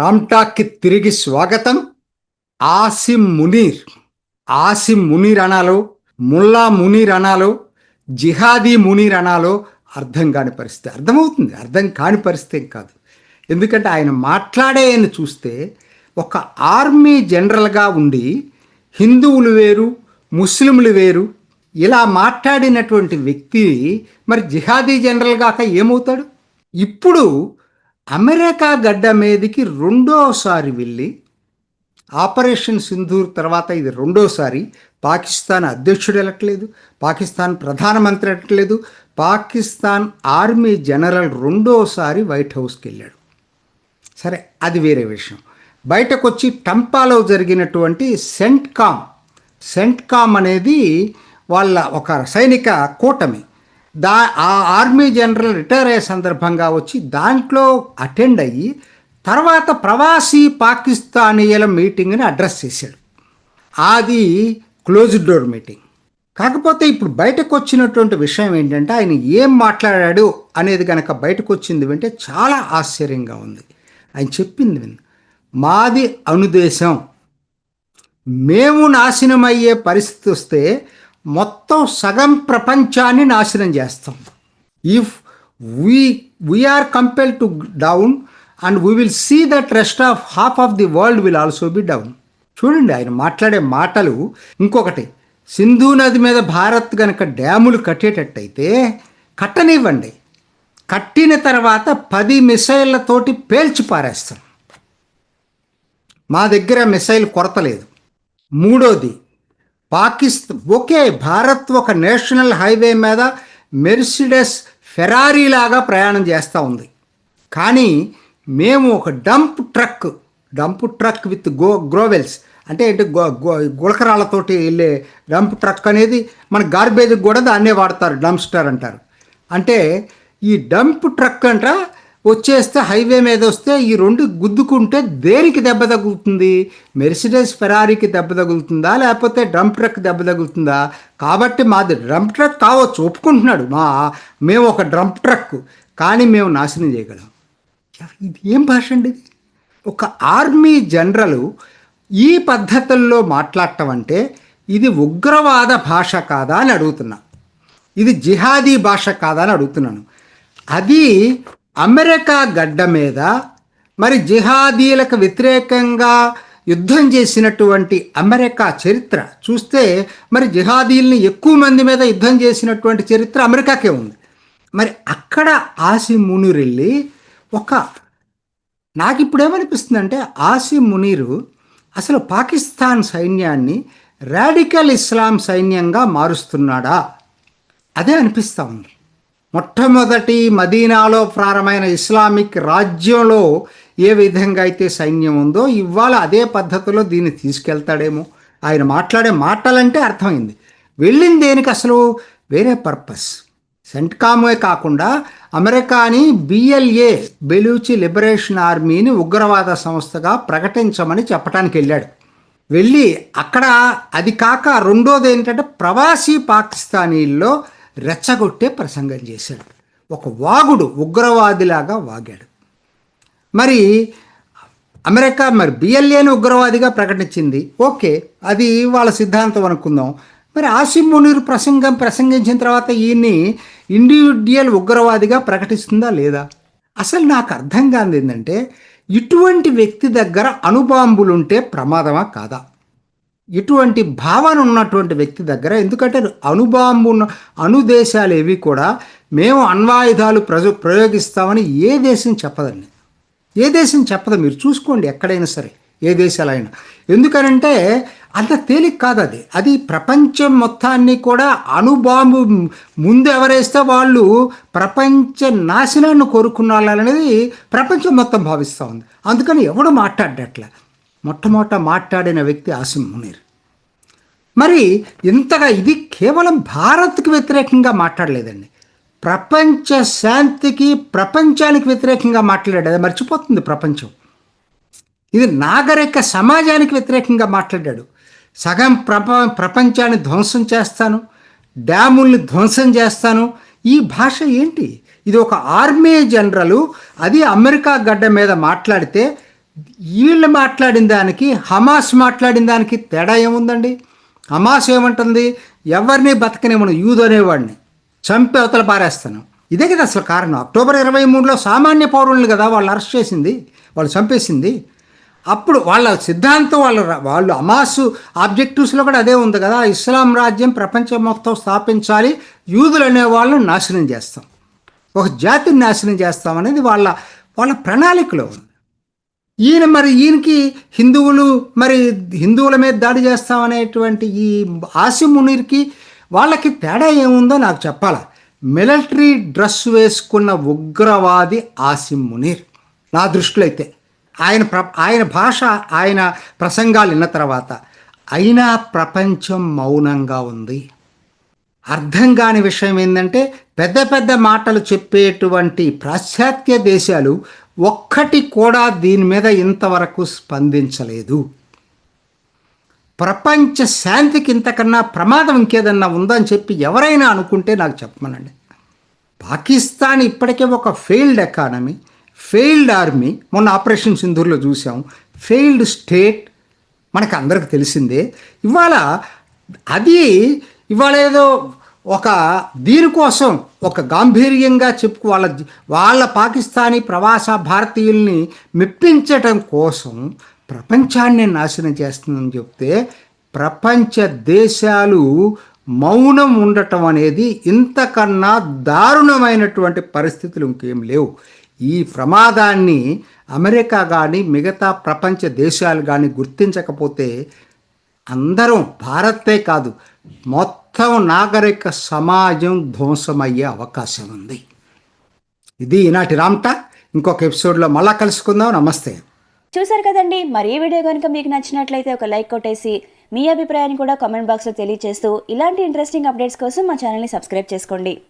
రామ్టాక్కి తిరిగి స్వాగతం. ఆసిమ్ మునీర్ ఆసిమ్ మునీర్ అనాలో ముల్లా మునీర్ అనాలో జిహాదీ మునీర్ అనాలో అర్థం కాని పరిస్థితి. అర్థమవుతుంది అర్థం కాని పరిస్థితి ఏం కాదు. ఎందుకంటే ఆయన మాట్లాడేయని చూస్తే ఒక ఆర్మీ జనరల్గా ఉండి హిందువులు వేరు ముస్లింలు వేరు ఇలా మాట్లాడినటువంటి వ్యక్తి మరి జిహాదీ జనరల్ గాక ఏమవుతాడు? ఇప్పుడు అమెరికా గడ్డ మీదకి రెండోసారి వెళ్ళి ఆపరేషన్ సింధూర్ తర్వాత ఇది రెండోసారి పాకిస్తాన్ అధ్యక్షుడు వెళ్ళట్లేదు పాకిస్తాన్ ప్రధానమంత్రి వెళ్ళట్లేదు పాకిస్తాన్ ఆర్మీ జనరల్ రెండోసారి వైట్ హౌస్కి వెళ్ళాడు. సరే అది వేరే విషయం. బయటకు వచ్చి టంపాలో జరిగినటువంటి సెంట్కామ్ సెంట్కామ్ అనేది వాళ్ళ ఒక సైనిక కూటమి. దా ఆ ఆర్మీ జనరల్ రిటైర్ అయ్యే సందర్భంగా వచ్చి దాంట్లో అటెండ్ అయ్యి తర్వాత ప్రవాసీ పాకిస్తానీయుల మీటింగ్ని అడ్రస్ చేశాడు. అది క్లోజ్డ్ డోర్ మీటింగ్. కాకపోతే ఇప్పుడు బయటకు వచ్చినటువంటి విషయం ఏంటంటే ఆయన ఏం మాట్లాడాడు అనేది కనుక బయటకు వచ్చింది వింటే చాలా ఆశ్చర్యంగా ఉంది. ఆయన చెప్పింది విన్. మాది అనుదేశం మేము నాశనమయ్యే పరిస్థితి వస్తే మొత్తం సగం ప్రపంచాన్ని నాశనం చేస్తాం. If we we're compel to down and we will see that rest of half of the world will also be down చూడండి ఆయన మాట్లాడే మాటలు ఇంకొకటి. సింధు నది మీద భారత్ కనుక డ్యాములు కట్టేటట్టయితే కట్టనివ్వండి. కట్టిన తర్వాత పది మిసైళ్ళతోటి పేల్చి పారేస్తాం. మా దగ్గర మిసైల్ కొరత లేదు. మూడోది పాకిస్తాన్ ఓకే భారత్ ఒక నేషనల్ హైవే మీద మెర్సిడెస్ ఫెరారీ లాగా ప్రయాణం చేస్తూ ఉంది. కానీ మేము ఒక dump truck dump truck with go gravels అంటే ఏంటి గో గుళకరాలతోటి వెళ్ళే డంప్ ట్రక్ అనేది మన గార్బేజ్కి కూడా దాన్నే వాడతారు డంప్స్టర్ అంటారు. అంటే ఈ డంప్ ట్రక్ అంట వచ్చేస్తే హైవే మీద వస్తే ఈ రెండు గుద్దుకుంటే దేనికి దెబ్బ తగులుతుంది? మెర్సిడెస్ ఫెరారీకి దెబ్బ తగులుతుందా? లేకపోతే డంప్ ట్రక్ దెబ్బ తగులుతుందా? కాబట్టి మాది డంప్ ట్రక్ కావచ్చు ఒప్పుకుంటున్నాడు మా మేము ఒక డంప్ ట్రక్ కానీ మేము నాశనం చేయగలం. ఇది ఏం భాష అండి ఇది? ఒక ఆర్మీ జనరల్ ఈ పద్ధతుల్లో మాట్లాడటం అంటే ఇది ఉగ్రవాద భాష కాదా అని అడుగుతున్నా. ఇది జిహాదీ భాష కాదా అని అడుగుతున్నాను. అది అమెరికా గడ్డ మీద మరి జిహాదీలకు వ్యతిరేకంగా యుద్ధం చేసినటువంటి అమెరికా చరిత్ర చూస్తే మరి జిహాదీల్ని ఎక్కువ మంది మీద యుద్ధం చేసినటువంటి చరిత్ర అమెరికాకే ఉంది. మరి అక్కడ ఆసి మునీర్ వెళ్ళి ఒక నాకు ఇప్పుడు ఏమనిపిస్తుందంటే ఆసి మునీరు అసలు పాకిస్తాన్ సైన్యాన్ని రాడికల్ ఇస్లాం సైన్యంగా మారుస్తున్నాడా? అదే అనిపిస్తూ ఉంది. మొట్టమొదటి మదీనాలో ప్రారంభమైన ఇస్లామిక్ రాజ్యంలో ఏ విధంగా అయితే సైన్యం ఉందో ఇవాళ అదే పద్ధతిలో దీన్ని తీసుకెళ్తాడేమో. ఆయన మాట్లాడే మాటలంటే అర్థమైంది. వెళ్ళింది దేనికి అసలు? వేరే పర్పస్. సెంట్కామే కాకుండా అమెరికాని బిఎల్ఏ బెలూచి లిబరేషన్ ఆర్మీని ఉగ్రవాద సంస్థగా ప్రకటించమని చెప్పడానికి వెళ్ళాడు. వెళ్ళి అక్కడ అది కాక రెండోది ఏంటంటే ప్రవాసీ పాకిస్తానీల్లో రెచ్చగొట్టే ప్రసంగం చేశాడు. ఒక వాగుడు ఉగ్రవాదిలాగా వాగాడు. మరి అమెరికా మరి బిఎల్ఏని ఉగ్రవాదిగా ప్రకటించింది. ఓకే అది వాళ్ళ సిద్ధాంతం అనుకుందాం. మరి ఆసిం మునీర్ ప్రసంగం ప్రసంగించిన తర్వాత ఈయన్ని ఇండివిజువల్ ఉగ్రవాదిగా ప్రకటిస్తుందా లేదా? అసలు నాకు అర్థం కాదు ఏంటంటే ఇటువంటి వ్యక్తి దగ్గర అణుబాంబులుంటే ప్రమాదమా కాదా? ఇటువంటి భావన ఉన్నటువంటి వ్యక్తి దగ్గర ఎందుకంటే అనుబాంబు ఉన్న ఏవి కూడా మేము అణ్వాయుధాలు ప్రజ ప్రయోగిస్తామని ఏ దేశం చెప్పదండి. ఏ దేశం చెప్పదు. మీరు చూసుకోండి ఎక్కడైనా సరే ఏ దేశాలైనా. ఎందుకనంటే అంత తేలిక కాదు అది. అది ప్రపంచం మొత్తాన్ని కూడా అణుబాంబు ముందు ఎవరేస్తే వాళ్ళు ప్రపంచ నాశనాన్ని కోరుకున్నారనేది ప్రపంచం మొత్తం భావిస్తూ ఉంది. అందుకని ఎవడు మాట్లాడట్లే. మొట్టమొదట మాట్లాడిన వ్యక్తి ఆసిమ్ మునీర్. మరి ఇంతగా ఇది కేవలం భారత్కి వ్యతిరేకంగా మాట్లాడలేదండి. ప్రపంచ శాంతికి ప్రపంచానికి వ్యతిరేకంగా మాట్లాడాడు అది మర్చిపోతుంది ప్రపంచం. ఇది నాగరిక సమాజానికి వ్యతిరేకంగా మాట్లాడాడు. సగం ప్రప ప్రపంచాన్ని ధ్వంసం చేస్తాను డ్యాముల్ని ధ్వంసం చేస్తాను. ఈ భాష ఏంటి? ఇది ఒక ఆర్మీ జనరల్ అది అమెరికా గడ్డ మీద మాట్లాడితే వీళ్ళు మాట్లాడిన దానికి హమాస్ మాట్లాడిన దానికి తేడా ఏముందండి? హమాస్ ఏమంటుంది? ఎవరిని బతకనేమను యూదు అనేవాడిని. చంపి అవతల పారేస్తాను. ఇదే కదా అసలు కారణం. అక్టోబర్ ఇరవై మూడులో సామాన్య పౌరులను కదా వాళ్ళు అరెస్ట్ చేసింది వాళ్ళు చంపేసింది. అప్పుడు వాళ్ళ సిద్ధాంతం వాళ్ళ వాళ్ళు అమాసు ఆబ్జెక్టివ్స్లో కూడా అదే ఉంది కదా. ఇస్లాం రాజ్యం ప్రపంచం మొత్తం స్థాపించాలి యూదులు అనే వాళ్ళని నాశనం చేస్తాం. ఒక జాతిని నాశనం చేస్తాం అనేది వాళ్ళ వాళ్ళ ప్రణాళికలో ఉంది. ఈయన మరి ఈయనకి హిందువులు మరి హిందువుల మీద దాడి చేస్తామనేటువంటి ఈ ఆసిమ్ మునీర్కి వాళ్ళకి తేడా ఏముందో నాకు చెప్పాలా. మిలిటరీ డ్రెస్ వేసుకున్న ఉగ్రవాది ఆసిమ్ మునీర్. నా దృష్టిలో అయితే ఆయన ప్ర ఆయన భాష ఆయన ప్రసంగాలు విన్న తర్వాత అయినా ప్రపంచం మౌనంగా ఉంది. అర్థం కాని విషయం ఏంటంటే పెద్ద పెద్ద మాటలు చెప్పేటువంటి పాశ్చాత్య దేశాలు ఒక్కటి కూడా దీని మీద ఇంతవరకు స్పందించలేదు. ప్రపంచ శాంతికి ఇంతకన్నా ప్రమాదం ఇంకేదన్నా ఉందని చెప్పి ఎవరైనా అనుకుంటే నాకు చెప్పమనండి. పాకిస్తాన్ ఇప్పటికే ఒక ఫెయిల్డ్ ఎకానమీ ఫెయిల్డ్ ఆర్మీ మొన్న ఆపరేషన్ సింధూర్లో చూసాం. ఫెయిల్డ్ స్టేట్ మనకు అందరికి తెలిసిందే. ఇవాళ అది ఇవాళ ఏదో ఒక దీనికోసం ఒక గాంభీర్యంగా చెప్పుకు వాళ్ళ వాళ్ళ పాకిస్తానీ ప్రవాస భారతీయుల్ని మెప్పించటం కోసం ప్రపంచాన్ని నాశనం చేస్తుందని చెప్తే ప్రపంచ దేశాలు మౌనం ఉండటం అనేది ఇంతకన్నా దారుణమైనటువంటి పరిస్థితులు ఇంకేం లేవు. ఈ ప్రమాదాన్ని అమెరికా కానీ మిగతా ప్రపంచ దేశాలు కానీ గుర్తించకపోతే అందరం భారతే కాదు మొత్తం నాగరిక సమాజం ధ్వంసమయ్యే అవకాశం ఉంది. ఇది ఈనాటి రామ్టా. ఇంకొక ఎపిసోడ్లో మళ్ళా కలుసుకుందాం. నమస్తే. చూసారు కదండి మరి ఈ వీడియో కనుక మీకు నచ్చినట్లయితే ఒక లైక్ కొట్టేసి మీ అభిప్రాయాన్ని కూడా కామెంట్ బాక్స్లో తెలియజేస్తూ ఇలాంటి ఇంట్రెస్టింగ్ అప్డేట్స్ కోసం మా ఛానల్ని సబ్స్క్రైబ్ చేసుకోండి.